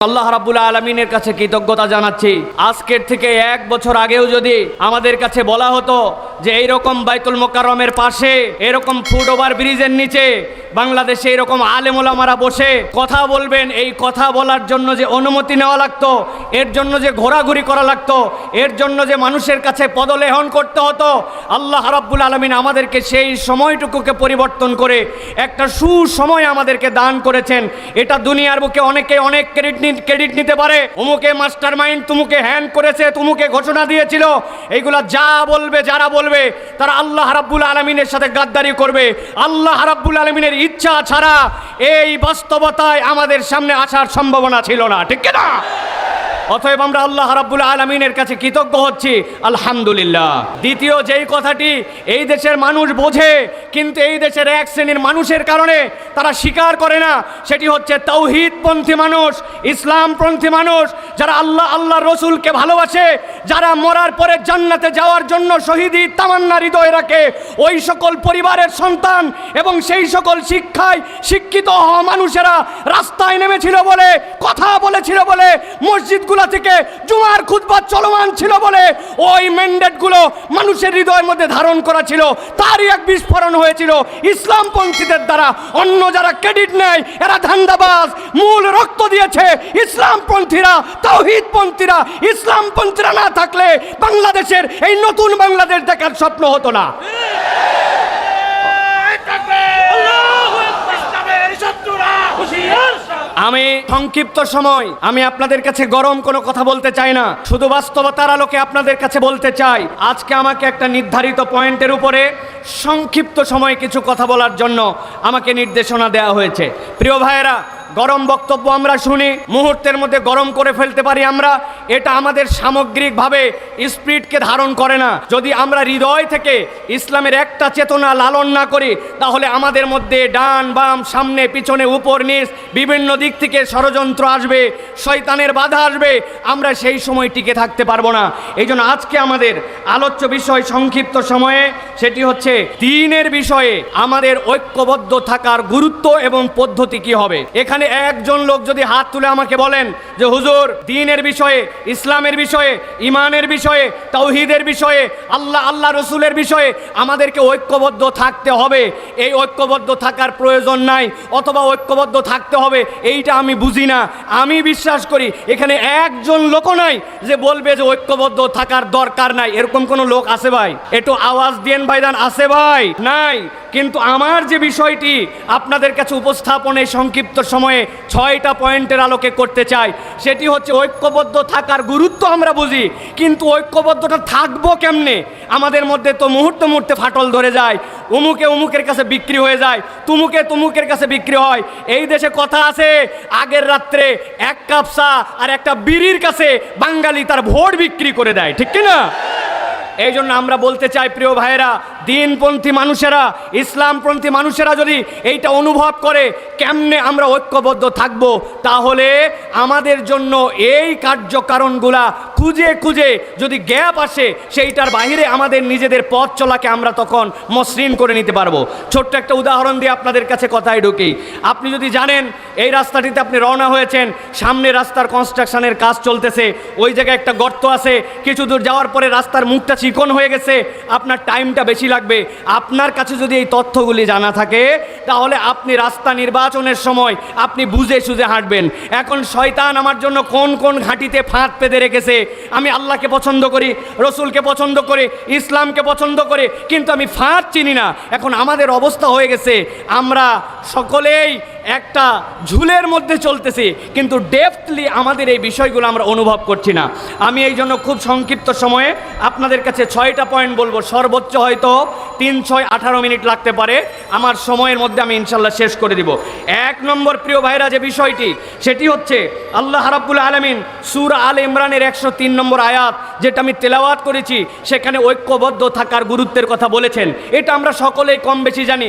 আল্লাহ রাবুল আলমিনের কাছে কৃতজ্ঞতা জানাচ্ছি। আজকের থেকে এক বছর আগেও যদি আমাদের কাছে বলা হতো যে এইরকম বাইতুল মোকাররমের পাশে এরকম ফুট ওভার ব্রিজের নিচে বাংলাদেশে এরকম আলেমোলামারা বসে কথা বলবেন, এই কথা বলার জন্য যে অনুমতি নেওয়া লাগতো, এর জন্য যে ঘোরাঘুরি করা লাগতো, এর জন্য যে মানুষের কাছে পদলেহন করতে হতো, আল্লাহ রাব্বুল আলমিন আমাদেরকে সেই সময়টুকুকে পরিবর্তন করে একটা সুসময় আমাদেরকে দান করেছেন। এটা দুনিয়ার বুকে অনেকে অনেক ক্রেডিট ক্রেডিট নিতে পারে। অমুকে মাস্টার মাইন্ড তুমুকে হ্যান্ড করেছে, তুমুকে ঘোষণা দিয়েছিল। এইগুলা যা বলবে, যারা বলবে তারা আল্লাহ রাব্বুল আলমিনের সাথে গাদ্দারি করবে। আল্লাহ রাব্বুল আলমিনের ইচ্ছা ছাড়া এই বাস্তবতায় আমাদের সামনে আসার সম্ভাবনা ছিল না, ঠিক না অতএব আমরা আল্লাহ রাব্বুল আলমিনের কাছে কৃতজ্ঞ হচ্ছি, আলহামদুলিল্লাহ। দ্বিতীয় যেই কথাটি, এই দেশের মানুষ বোঝে, কিন্তু এই দেশের এক শ্রেণির মানুষের কারণে তারা স্বীকার করে না, সেটি হচ্ছে তৌহিদপন্থী মানুষ, ইসলামপন্থী মানুষ, যারা আল্লাহ আল্লাহ রসুলকে ভালোবাসে, যারা মরার পরে জান্নাতে যাওয়ার জন্য শহীদি তামান্না হৃদয় রাখে, ওই সকল পরিবারের সন্তান এবং সেই সকল শিক্ষায় শিক্ষিত হওয়া মানুষেরা রাস্তায় নেমেছিল বলে, কথা বলেছিল বলে, মসজিদগুলো থেকে জুমার খুতবা চলমান ছিল বলে ওই ম্যান্ডেটগুলো মানুষের হৃদয়ের মধ্যে ধারণ করা ছিল। তারই এক বিস্ফোরণ হয়েছিল। ইসলামপন্থীদের দ্বারা অন্য যারা ক্রেডিট নেয়, এরা ধান্দাবাজ, মূল রক্ত দিয়েছে। ইসলামপন্থীরা তাওহিদপন্থীরা ইসলামপন্থীরা না থাকলে বাংলাদেশের এই নতুন বাংলাদেশ দেখার স্বপ্ন হতো না। আমি সংক্ষিপ্ত সময়। আমি আপনাদের কাছে গরম কোনো কথা বলতে চাই না। শুধু বাস্তবতার আলোকে আপনাদের কাছে বলতে চাই, আজকে আমাকে একটা নির্ধারিত পয়েন্টের উপরে সংক্ষিপ্ত সময় কিছু কথা বলার জন্য আমাকে নির্দেশনা দেওয়া হয়েছে। প্রিয় ভাইয়েরা গরম বক্তব্য আমরা শুনি, মুহূর্তের মধ্যে গরম করে ফেলতে পারি আমরা। এটা আমাদের সামগ্রিকভাবে স্পিরিটকে ধারণ করে না। যদি আমরা হৃদয় থেকে ইসলামের একটা চেতনা লালন না করি, তাহলে আমাদের মধ্যে ডান, বাম, সামনে, পিছনে, উপর, নিচ, বিভিন্ন দিক থেকে ষড়যন্ত্র আসবে, শয়তানের বাধা আসবে। আমরা সেই সময় টিকে থাকতে পারব না। এই জন্য আজকে আমাদের আলোচ্য বিষয় সংক্ষিপ্ত সময়ে সেটি হচ্ছে দিনের বিষয়ে আমাদের ঐক্যবদ্ধ থাকার গুরুত্ব এবং পদ্ধতি কি হবে? এখানে একজন লোক যদি হাত তুলে আমাকে বলেন যে, হুজুর, দিনের বিষয়ে, ইসলামের বিষয়ে, ইমানের বিষয়ে তৌহিদের বিষয়ে, আল্লাহ আল্লাহ রসুলের বিষয়ে আমাদেরকে ঐক্যবদ্ধ থাকতে হবে, এই ঐক্যবদ্ধ থাকার প্রয়োজন নাই, অথবা ঐক্যবদ্ধ থাকতে হবে, এইটা আমি বুঝি না। আমি বিশ্বাস করি এখানে একজন লোকও নাই যে বলবে যে ঐক্যবদ্ধ থাকার দরকার নাই। এরকম কোনো লোক আছে ভাই? একটু আওয়াজ দিয়েন ভাইদান আছে ভাই? নাই। কিন্তু আমার যে বিষয়টি আপনাদের কাছে উপস্থাপনে সংক্ষিপ্ত সময়ে ছয়টা পয়েন্টের আলোকে করতে চাই। সেটি হচ্ছে ঐক্যবদ্ধ থাকার গুরুত্ব আমরা বুঝি, কিন্তু ঐক্যবদ্ধটা থাকব কেমনে? আমাদের মধ্যে তো মুহূর্তে মুহূর্তে ফাটল ধরে যায়। উমুকে উমুকের কাছে বিক্রি হয়ে যায়, তুমুকে তুমুকের কাছে বিক্রি হয়। এই দেশে কথা আছে, আগের রাত্রে এক কাপ চা আর একটা বিড়ির কাছে বাঙালি তার ভোট বিক্রি করে দেয়, ঠিক কি না এই জন্য আমরা বলতে চাই, প্রিয় ভাইয়েরা দিনপন্থী মানুষেরা, ইসলামপন্থী মানুষেরা যদি এইটা অনুভব করে, কেমনে আমরা ঐক্যবদ্ধ থাকব? তাহলে আমাদের জন্য এই কার্যকারণগুলা খুঁজে খুঁজে যদি গ্যাপ আসে, সেইটার বাইরে আমাদের নিজেদের পথ চলাকে আমরা তখন মসৃণ করে নিতে পারব। ছোট্ট একটা উদাহরণ দিয়ে আপনাদের কাছে কথায় ঢুকি। আপনি যদি জানেন, এই রাস্তাটিতে আপনি রওনা হয়েছেন, সামনে রাস্তার কনস্ট্রাকশনের কাজ চলতেছে, ওই জায়গায় একটা গর্ত আছে, কিছু দূর যাওয়ার পরে রাস্তার মুখটা চিকন হয়ে গেছে, আপনার টাইমটা বেশি লাগবে আপনার কাছে যদি এই তথ্যগুলি জানা থাকে, তাহলে আপনি রাস্তা নির্বাচনের সময় আপনি বুঝে সুঝে হাঁটবেন। এখন শয়তান আমার জন্য কোন কোন ঘাঁটিতে ফাঁদ পেতে রেখেছে, আমি আল্লাহকে পছন্দ করি, রসুলকে পছন্দ করি, ইসলামকে পছন্দ করি, কিন্তু আমি ফাঁদ চিনি না। এখন আমাদের অবস্থা হয়ে গেছে, আমরা সকলেই একটা ঝুলের মধ্যে চলতেছি, কিন্তু ডেফটলি আমাদের এই বিষয়গুলো আমরা অনুভব করছি না। আমি এই জন্য খুব সংক্ষিপ্ত সময়ে আপনাদের কাছে ছয়টা পয়েন্ট বলব। সর্বোচ্চ হয়তো তিন, ছয়, আঠারো মিনিট লাগতে পারে। আমার সময়ের মধ্যে আমি ইনশাল্লাহ শেষ করে দিব। এক নম্বর প্রিয় ভাইরা যে বিষয়টি, সেটি হচ্ছে আল্লাহ রাব্বুল আলমিন সুর আল ইমরানের একশো তিন নম্বর আয়াত যেটা আমি তেলাওয়াত করেছি, সেখানে ঐক্যবদ্ধ থাকার গুরুত্বের কথা বলেছেন। এটা আমরা সকলেই কম বেশি জানি।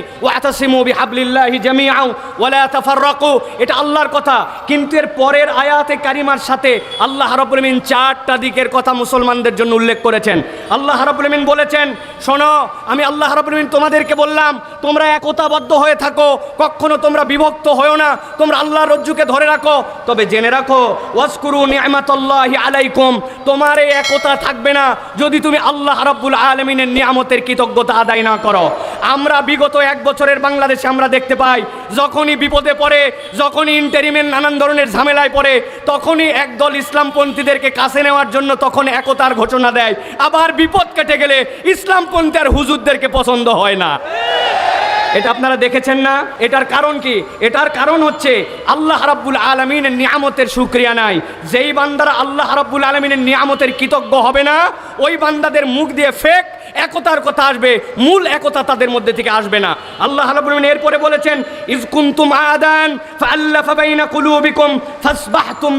এটা আল্লাহর কথা। কিন্তু এর পরের আয়াতে কারিমার সাথে আল্লাহ রাব্বুল আমিন চারটা দিকের কথা মুসলমানদের জন্য উল্লেখ করেছেন। আল্লাহ রাব্বুল আমিন বলেছেন, শোনো, আমি আল্লাহ রাব্বুল আমিন তোমাদেরকে বললাম, তোমরা একতাবদ্ধ হয়ে থাকো, কখনো তোমরা বিভক্ত হয়েও না, তোমরা আল্লাহর রজ্জুকে ধরে রাখো। তবে জেনে রাখো ওয়াসকুরু নিয়ামাতাল্লাহি আলাইকুম তোমার এই একতা থাকবে না যদি তুমি আল্লাহ রাব্বুল আলামিনের নিয়ামতের কৃতজ্ঞতা আদায় না করো। আমরা বিগত এক বছরের বাংলাদেশে আমরা দেখতে পাই, যখনই বিপদে পড়ে, যখনই ইন্টারিমের নানান ধরনের ঝামেলায় পড়ে, তখনই একদল ইসলামপন্থীদেরকে কাছে নেওয়ার জন্য তখন একতার ঘোষণা দেয়। আবার বিপদ কেটে গেলে ইসলামপন্থী আর হুজুরদেরকে পছন্দ হয় না। এটা আপনারা দেখেছেন না? এটার কারণ কি? এটার কারণ হচ্ছে আল্লাহ রাব্বুল আলমিনের নিয়ামতের সুক্রিয়া নাই। যেই বান্দারা আল্লাহ রাব্বুল আলমিনের নিয়ামতের কৃতজ্ঞ হবে না ওই বান্দাদের মুখ দিয়ে ফেক একতার কথা আসবে, মূল একতা তাদের মধ্যে থেকে আসবে না। আল্লাহ রাব্বুল এরপরে বলেছেন ইজ কুনতুম আদান ফাআল্লাফা বাইনা কুলুবিকুম ফাসবাহতুম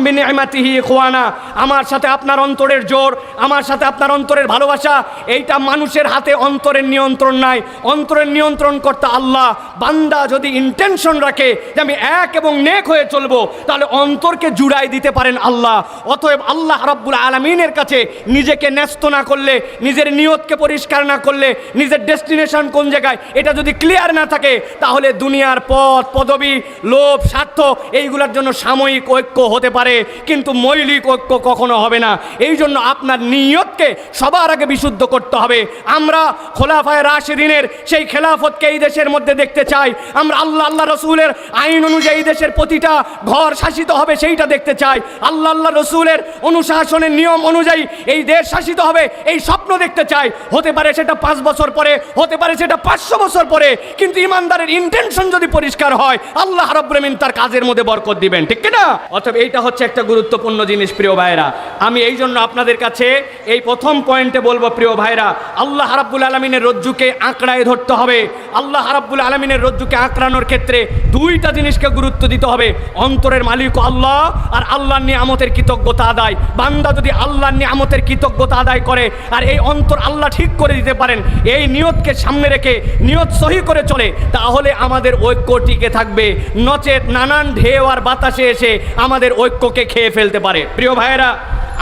আমার সাথে আপনার অন্তরের জোর, আমার সাথে আপনার অন্তরের ভালোবাসা, এইটা মানুষের হাতে অন্তরের নিয়ন্ত্রণ নাই। অন্তরের নিয়ন্ত্রণ করতে আল্লাহ। বান্দা যদি ইন্টেনশন রাখে যে আমি এক এবং নেক হয়ে চলবো, তাহলে অন্তরকে জুড়াই দিতে পারেন আল্লাহ। অতএব আল্লাহ রাব্বুল আলমিনের কাছে নিজেকে ন্যস্ত না করলে, নিজের নিয়তকে পরিষ্কার না করলে, নিজের ডেস্টিনেশন কোন জায়গায়, এটা যদি ক্লিয়ার না থাকে, তাহলে দুনিয়ার পথ, পদবি, লোভ, স্বার্থ, এইগুলোর জন্য সাময়িক ঐক্য হতে পারে, কিন্তু মৌলিক ঐক্য কখনো হবে না। এই জন্য আপনার নিয়তকে সবার আগে বিশুদ্ধ করতে হবে। আমরা খোলাফায় রাশিদিনের সেই খেলাফতকে এই দেশের মধ্যে দেখতে চাই। আমরা আল্লাহ আল্লাহ রসুলের আইন অনুযায়ী দেশের প্রতিটা ঘর শাসিত হবে, সেইটা দেখতে চাই। আল্লাহ আল্লাহ রসুলের অনুশাসনের নিয়ম অনুযায়ী এই দেশ শাসিত হবে এই স্বপ্ন দেখতে চাই। হতে পারে সেটা পাঁচ বছর পরে, হতে পারে সেটা পাঁচশো বছর পরে, কিন্তু ইমানদারের ইন্টেনশন যদি পরিষ্কার হয়, আল্লাহ রব্রমিন তার কাজের মধ্যে বরকত দিবেন, ঠিক না অথবা এইটা হচ্ছে একটা গুরুত্বপূর্ণ জিনিস, প্রিয় ভাইরা আমি এই জন্য আপনাদের কাছে এই প্রথম পয়েন্টে বলব, প্রিয় ভাইরা আল্লাহ রাব্বুল আলমিনের রজ্জুকে আঁকড়ায় ধরতে হবে। আল্লাহ রাব্বুল আলমিনের রজ্জুকে আঁকড়ানোর ক্ষেত্রে দুইটা জিনিসকে গুরুত্ব দিতে হবে। অন্তরের মালিক আল্লাহ আর আল্লাহর নিয়ামতের কৃতজ্ঞতা আদায়। বান্দা যদি আল্লাহর নিয়ামতের কৃতজ্ঞতা আদায় করে আর এই অন্তর আল্লাহ ঠিক করে দিতে পারেন। এই নিয়তকে সামনে রেখে নিয়ত সহি করে চলে, তাহলে আমাদের ঐক্য টিকে থাকবে। নচেত নানান ঢেউ আর বাতাসে এসে আমাদের ঐক্যকে খেয়ে ফেলতে পারে। প্রিয় ভাইয়েরা,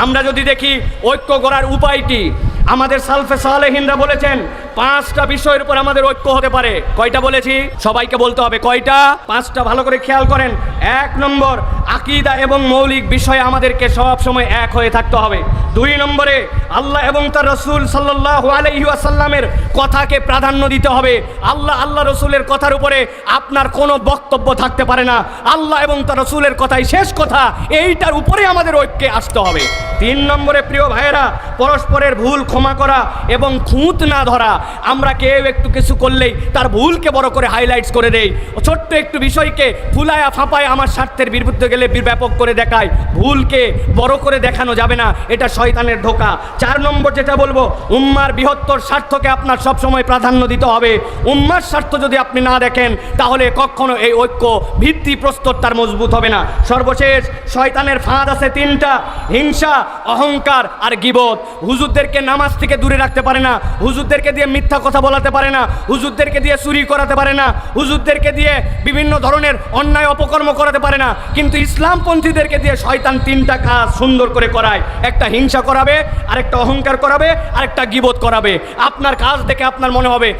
আমরা যদি দেখি ঐক্য করার উপায়টি, আমাদের সালফে সালেহিনরা বলেছেন পাঁচটা বিষয়ের উপর আমাদের ঐক্য হতে পারে। কয়টা বলেছি? সবাইকে বলতে হবে, কয়টা? পাঁচটা, ভালো করে খেয়াল করেন। এক নম্বর, আকিদা এবং মৌলিক বিষয়ে আমাদেরকে সব সময় এক হয়ে থাকতে হবে। দুই নম্বরে, আল্লাহ এবং তার রসুল সাল্লাহ আলাইসাল্লামের কথাকে প্রাধান্য দিতে হবে। আল্লাহ আল্লাহ রসুলের কথার উপরে আপনার কোনো বক্তব্য থাকতে পারে না। আল্লাহ এবং তার রসুলের কথাই শেষ কথা। এইটার উপরে আমাদের ঐক্যে আসতে হবে। তিন নম্বরে, প্রিয় ভাইয়েরা, পরস্পরের ভুল ক্ষমা করা এবং খুঁত না ধরা। আমরা কেউ একটু কিছু করলেই তার ভুলকে বড় করে হাইলাইটস করে দেই। ছোট্ট একটু বিষয়কে ফুলায়া ফাঁপায় আমার স্বার্থের বিরুদ্ধে গেলে ব্যাপক করে দেখায়। ভুলকে বড় করে দেখানো যাবে না, এটা শয়তানের ধোকা। চার নম্বর যেটা বলব, উম্মার বৃহত্তর স্বার্থকে আপনার সবসময় প্রাধান্য দিতে হবে। উম্মার স্বার্থ যদি আপনি না দেখেন, তাহলে কখনো এই ঐক্য ভিত্তি প্রস্তর তার মজবুত হবে না। সর্বশেষ, শয়তানের ফাঁদ আছে তিনটা, হিংসা, অহংকার আর গিবত। হুজুরদেরকে নামাজ থেকে দূরে রাখতে পারে না। হুজুরদেরকে দিয়ে মিথ্যা কথা বলাতে পারে না, হুজুরদেরকে দিয়ে চুরি করাতে পারে না, হুজুরদেরকে দিয়ে বিভিন্ন ধরনের অন্যায় অপকর্ম করাতে পারে না, কিন্তু ইসলামপন্থীদেরকে দিয়ে শয়তান তিনটা কাজ সুন্দর করে করায়। একটা হিংসা করাবে, আরেকটা অহংকার করাবে, আরেকটা গিবোধ করাবে। আপনার কাজ দেখে আপনার মনে হবে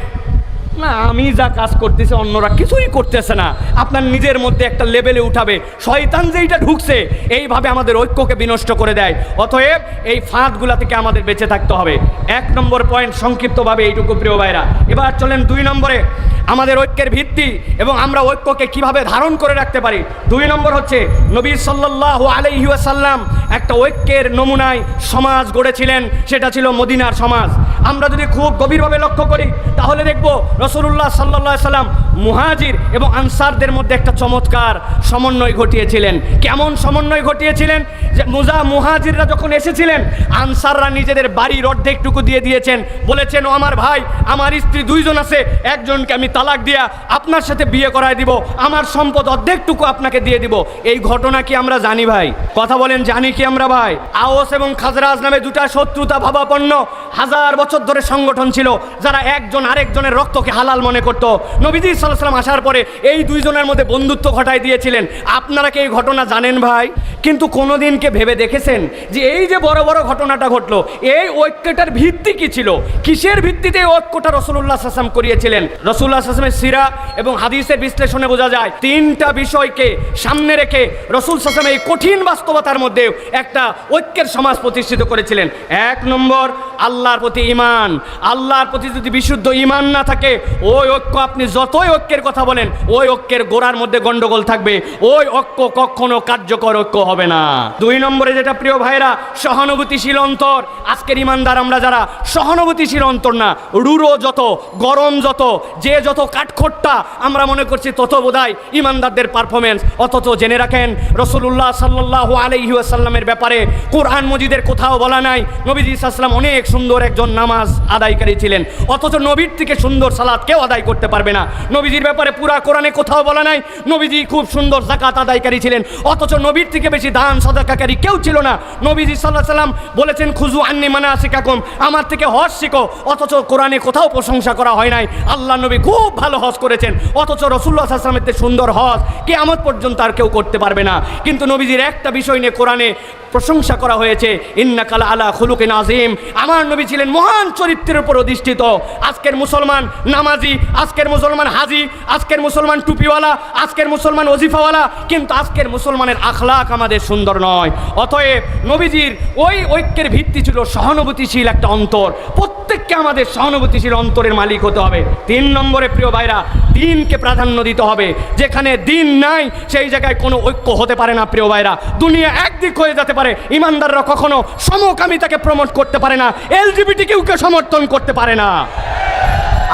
না, আমি যা কাজ করতেছি অন্যরা কিছুই করতেছে না। আপনার নিজের মধ্যে একটা লেভেলে উঠাবে। শয়তান যেইটা ঢুকছে, এইভাবে আমাদের ঐক্যকে বিনষ্ট করে দেয়। অতএব এই ফাঁদগুলা থেকে আমাদের বেঁচে থাকতে হবে। এক নম্বর পয়েন্ট সংক্ষিপ্তভাবে এইটুকু প্রিয় ভাইরা। এবার চলেন দুই নম্বরে। আমাদের ঐক্যের ভিত্তি এবং আমরা ঐক্যকে কীভাবে ধারণ করে রাখতে পারি। দুই নম্বর হচ্ছে, নবী সাল্লাহ আলাইহাসাল্লাম একটা ঐক্যের নমুনায় সমাজ গড়েছিলেন। সেটা ছিল মদিনার সমাজ। আমরা যদি খুব গভীরভাবে লক্ষ্য করি, তাহলে দেখব রসুল্লাহ সাল্লা সাল্লাম মুহাজির এবং আনসারদের মধ্যে একটা চমৎকার সমন্বয় ঘটিয়েছিলেন। কেমন সমন্বয় ঘটিয়েছিলেন? যে মুজা মুহাজিররা যখন এসেছিলেন, আনসাররা নিজেদের বাড়ির অর্ধেকটুকু দিয়ে দিয়েছেন। বলেছেন, ও আমার ভাই, আমার স্ত্রী দুইজন আছে, একজনকে আমি তালাক দিয়া আপনার সাথে বিয়ে করায় দিব, আমার সম্পদ অর্ধেকটুকু আপনাকে দিয়ে দিব। এই ঘটনা কি আমরা জানি ভাই? কথা বলেন, জানি কি আমরা ভাই? আওস এবং খাজরাজ নামে দুটা শত্রুতা ভাবাপন্ন। হাজার বছর ধরে সংগঠন ছিল, যারা একজন আরেকজনের রক্তকে হালাল মনে করত। নবীজি সাল্লাম আসার পরে এই দুইজনের মধ্যে বন্ধুত্ব ঘটাই দিয়েছিলেন। আপনারা কি এই ঘটনা জানেন ভাই? কিন্তু কোনোদিনকে ভেবে দেখেছেন যে এই যে বড় বড় ঘটনাটা ঘটলো, এই ঐক্যটার ভিত্তি কি ছিল? কিসের ভিত্তিতে এই ঐক্যটা রসুল্লাহ আসলাম করিয়েছিলেন? রসুল্লাহ আসলামের সিরা এবং হাদিসের বিশ্লেষণে বোঝা যায়, তিনটা বিষয়কে সামনে রেখে রসুল সাসলাম এই কঠিন বাস্তবতার মধ্যে একটা ঐক্যের সমাজ প্রতিষ্ঠিত করেছিলেন। এক নম্বর, আল্লাহর প্রতি ইমান আল্লাহর প্রতি যদি বিশুদ্ধ ইমান না থাকে, ওই ঐক্য আপনি যতই ঐক্যের কথা বলেন, ওই ঐক্যের গোড়ার মধ্যে গন্ডগোল থাকবে। ওই ঐক্য কখনো কার্যকর ঐক্য হবে না। দুই নম্বরে যেটা প্রিয় ভাইরা সহানুভূতিশীল অন্তর। আজকের ইমানদার আমরা যারা, সহানুভূতিশীল অন্তর না, রুরো যত, গরম যত, যে যত কাঠখোট্টা আমরা মনে করছি, তত বোধহয় ইমানদারদের পারফরমেন্স অথচ জেনে রাখেন রসুল্লাহ সাল্লাহ আলহি আসাল্লামের ব্যাপারে কোরআন মজিদের কোথাও বলা নাই। নবীজি ইসলাম অনেক সুন্দর একজন নামাজ আদায়কারী ছিলেন। অথচ নবীর থেকে সুন্দর সালাদ কেউ আদায় করতে পারবে না। নবীজির ব্যাপারে পুরা কোরআনে কোথাও বলা নাই। নবীজি খুব সুন্দর জাকাত আদায়কারী ছিলেন। অথচ নবীর থেকে বেশি দান সদাকারী কেউ ছিল না। নবীজি সাল্লাহ সাল্লাম বলেছেন খুজু আন্নি মানা শিকাকুম আমার থেকে হজ শিখো। অথচ কোরআনে কোথাও প্রশংসা করা হয় নাই। আল্লাহ নবী খুব ভালো হজ করেছেন। অথচ রসুল্লাহ আসলামের যে সুন্দর হজ কে আমত পর্যন্ত আর কেউ করতে পারবে না। কিন্তু নবীজির একটা বিষয় নিয়ে কোরআনে প্রশংসা করা হয়েছে। ইন্না কালা আলা খুলুকে নাজিম আমার নবী ছিলেন মহান চরিত্রের উপর অধিষ্ঠিত। আজকের মুসলমান নামাজি, আজকের মুসলমান হাজি, আজকের মুসলমান টুপিওয়ালা, আজকের মুসলমান ওজিফাওয়ালা, কিন্তু আজকের মুসলমানের আখলাক আমাদের সুন্দর নয়। অতএব নবীজির ওই ঐক্যের ভিত্তি ছিল সহানুভূতিশীল একটা অন্তর। প্রত্যেককে আমাদের সহানুভূতিশীল অন্তরের মালিক হতে হবে। তিন নম্বরে, প্রিয় ভাইরা, দিনকে প্রাধান্য দিতে হবে। যেখানে দিন নাই, সেই জায়গায় কোনো ঐক্য হতে পারে না, প্রিয় ভাইরা। দুনিয়া একদিক হয়ে যেতে পারে। ইমানদাররা কখনো সমকামিতাকে প্রমোট করতে পারে না। এলজিবিটি কেউকে সমর্থন করতে পারে না।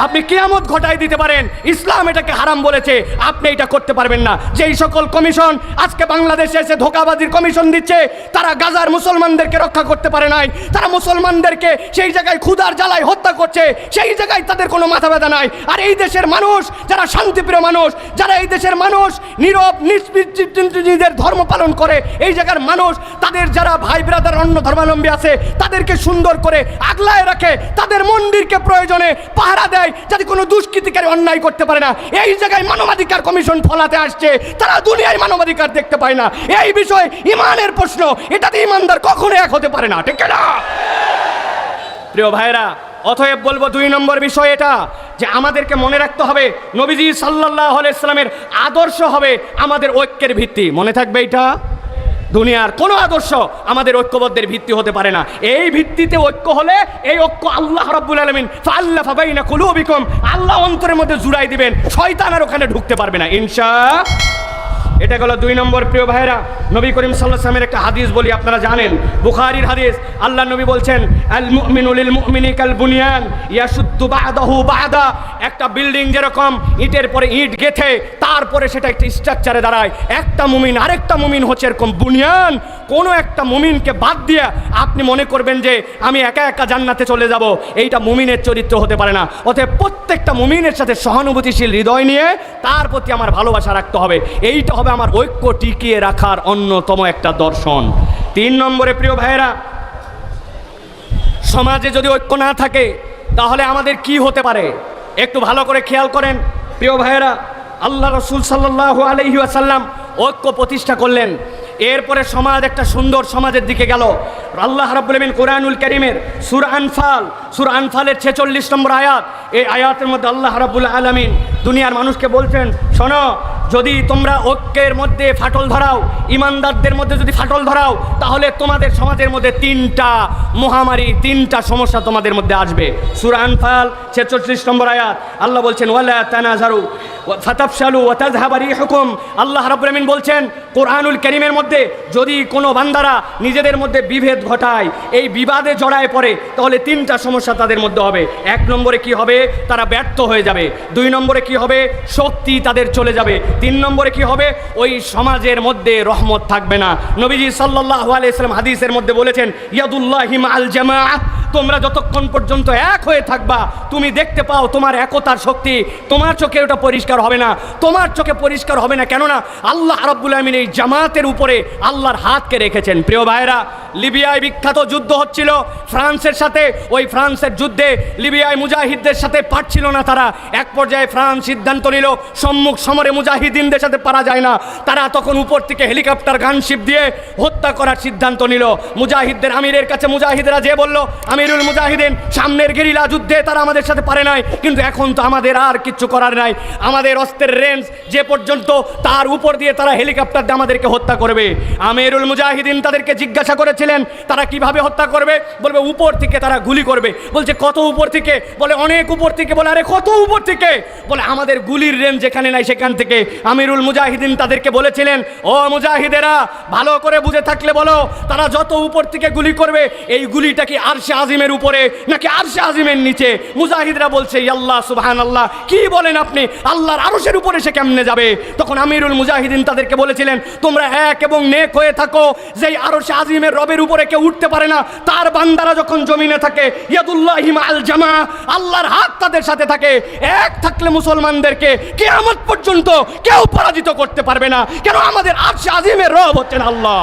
আপনি কেয়ামত ঘটাই দিতে পারেন। ইসলাম এটাকে হারাম বলেছে। আপনি এটা করতে পারবেন না। যেই সকল কমিশন আজকে বাংলাদেশে এসে ধোকাবাজির কমিশন দিচ্ছে, তারা গাজার মুসলমানদেরকে রক্ষা করতে পারে নাই। তারা মুসলমানদেরকে সেই জায়গায় ক্ষুধার জ্বালায় হত্যা করছে। সেই জায়গায় তাদের কোনো মাথা ব্যথা নাই। আর এই দেশের মানুষ, যারা শান্তিপ্রিয় মানুষ, যারা এই দেশের মানুষ নীরব নিজেদের ধর্ম পালন করে, এই জায়গার মানুষ, তাদের যারা ভাই ব্রাদার, অন্য ধর্মাবলম্বী আছে, তাদেরকে সুন্দর করে আগলায় রাখে। তাদের মন্দিরকে প্রয়োজনে পাহারা দেয়। যাতে কোনো দুষ্কৃতিকারী অন্যায় করতে পারে না, এই জায়গায় মানবাধিকার কমিশন ফলাতে আসছে, তারা দুনিয়ায় মানবাধিকার দেখতে পায় না। এই বিষয়ে ইমানের প্রশ্ন এটাতে ইমানদার কখনো এক হতে পারে না, ঠিক না? প্রিয় ভাইরা অতএব বলব দুই নম্বর বিষয় এটা, যে আমাদেরকে মনে রাখতে হবে, নবীজি সাল্লাহ ইসলামের আদর্শ হবে আমাদের ঐক্যের ভিত্তি। মনে থাকবে এটা? দুনিয়ার কোনো আদর্শ আমাদের ঐক্যবদ্ধের ভিত্তি হতে পারে না। এই ভিত্তিতে ঐক্য হলে এই ঐক্য আল্লাহ রাব্বুল আলমিন আল্লাহ ফাবাইনা কুলুবিকুম, আল্লাহ অন্তরের মধ্যে জুড়াই দিবেন, শয়তান আর ওখানে ঢুকতে পারবে না। ইনশা এটা গেল দুই নম্বর প্রিয় ভাইরা নবী করিম সাল্লাহ সালামের একটা হাদিস বলি আপনারা জানেন। বুখারির হাদিস, আল্লাহ নবী বলছেন, আল মুমিনুলিল মুমিনি কাল বুনিয়ান ইয়াসুদ্দু বাদাহু বাদা। একটা বিল্ডিং যেরকম, ইটের পরে ইট গেথে, তারপরে সেটা একটা স্ট্রাকচারে দাঁড়ায়। একটা মুমিন, আরেকটা মুমিন হচ্ছে এরকম বুনিয়ান কোনো একটা মুমিনকে বাদ দিয়ে আপনি মনে করবেন যে আমি একা একা জান্নাতে চলে যাব। এইটা মুমিনের চরিত্র হতে পারে না। অতএব প্রত্যেকটা মুমিনের সাথে সহানুভূতিশীল হৃদয় নিয়ে তার প্রতি আমার ভালোবাসা রাখতে হবে। এইটা হবে আমার ঐক্য টিকিয়ে রাখার অন্যতম একটা দর্শন। তিন নম্বরে প্রিয় ভাইয়েরা, সমাজে যদি ঐক্য না থাকে, তাহলে আমাদের কি হতে পারে? একটু ভালো করে খেয়াল করেন। প্রিয় ভাইয়েরা, আল্লাহ রসুল সাল্লাহ আলহি আসাল্লাম ঐক্য প্রতিষ্ঠা করলেন। এরপরে সমাজ একটা সুন্দর সমাজের দিকে গেল। আল্লাহ রাবুলমিন কোরআনুল করিমের সুর আনফাল, সুর আনফালের ছেচল্লিশ নম্বর আয়াত, এই আয়াতের মধ্যে আল্লাহ রাবুল আলমিন দুনিয়ার মানুষকে বলছেন, শোনো, যদি তোমরা ঐক্যের মধ্যে ফাটল ধরাও, ইমানদারদের মধ্যে যদি ফাটল ধরাও, তাহলে তোমাদের সমাজের মধ্যে তিনটা মহামারী, তিনটা সমস্যা তোমাদের মধ্যে আসবে। সুর আনফাল, ছেচল্লিশ নম্বর আয়াত, আল্লাহ বলছেন, ওয়ালা তানাজারু ফাতাফশালু ওয়া তাযহাবা রিহুকুম। আল্লাহ রাব্বুল বলছেন, কোরআনুল কারীমের মধ্যে যদি কোনো বান্দারা নিজেদের মধ্যে বিভেদ ঘটায়, এই বিবাদে জড়ায় পড়ে, তাহলে তিনটা সমস্যা তাদের মধ্যে হবে। এক নম্বরে কি হবে? তারা ব্যর্থ হয়ে যাবে। দুই নম্বরে কি হবে? শক্তি তাদের চলে যাবে। তিন নম্বরে কি হবে? ওই সমাজের মধ্যে রহমত থাকবে না। নবীজি সাল্লাল্লাহু আলাইহি সাল্লাম হাদিসের মধ্যে বলেছেন, ইয়াদুল্লাহি আল জামা তোমরা যতক্ষণ পর্যন্ত এক হয়ে থাকবা, তুমি দেখতে পাও তোমার একতার শক্তি। তোমার চোখে ওটা পরিষ্কার হবে না। তোমার চোখে পরিষ্কার হবে না কেননা, আল্লাহ রাব্বুল আমিন এই জামাতের উপরে আল্লাহর হাতকে রেখেছেন। প্রিয় ভাইরা লিবিয়ায় বিখ্যাত যুদ্ধ হচ্ছিল। ফ্রান্সের সাথে, ওই ফ্রান্সের যুদ্ধে লিবিয়ায় মুজাহিদদের সাথে পারছিল না তারা। এক পর্যায়ে ফ্রান্স সিদ্ধান্ত নিল, সম্মুখ সমরে মুজাহিদিনদের সাথে পারা যায় না। তারা তখন উপর থেকে হেলিকপ্টার, গানশিপ দিয়ে হত্যা করার সিদ্ধান্ত নিল। মুজাহিদদের আমিরের কাছে মুজাহিদরা যে বলল, আমিরুল মুজাহিদিন, সামনের গেরিলা যুদ্ধে তারা আমাদের সাথে পারে নাই, কিন্তু এখন তো আমাদের আর কিচ্ছু করার নাই। আমাদের অস্ত্রের রেঞ্জ যে পর্যন্ত, তার উপর দিয়ে তারা হেলিকপ্টার দিয়ে আমাদেরকে হত্যা করবে। আমিরুল মুজাহিদিন তাদেরকে জিজ্ঞাসা করেছিলেন, তারা কীভাবে হত্যা করবে? বলবে, উপর থেকে তারা গুলি করবে। বলছে, কত উপর থেকে? বলে, অনেক উপর থেকে। বলে, আরে, কত উপর থেকে? বলে আমাদের গুলির রেঞ্জ যেখানে নাই সেখান থেকে আমিরুল মুজাহিদিন তাদেরকে বলেছিলেন, ও মুজাহিদেরা, ভালো করে বুঝে থাকলে বলো, তারা যত উপর থেকে গুলি করবে, এই গুলিটা কি আরশে আজিমের উপরে নাকি আরশে আজিমের নিচে? মুজাহিদরা বলছে আল্লাহ সুবহান আল্লাহ কি বলেন আপনি? আল্লাহর আরশের উপরে সে কেমনে যাবে? তখন আমিরুল মুজাহিদিন তাদেরকে বলেছিলেন, তোমরা এক এবং নেক হয়ে থাকো, যেই আরশে আজিমের রবের উপরে কেউ উঠতে পারে না, তার বান্দারা যখন জমিনে থাকে, ইয়াদুল্লাহি আল জামা, আল্লাহর হাত তাদের সাথে থাকে, এক থাকলে মুসলমানদেরকে কেয়ামত পর্যন্ত কেউ পরাজিত করতে পারবে না। কেন আমাদের আজ আজিমের রব হচ্ছেন আল্লাহ।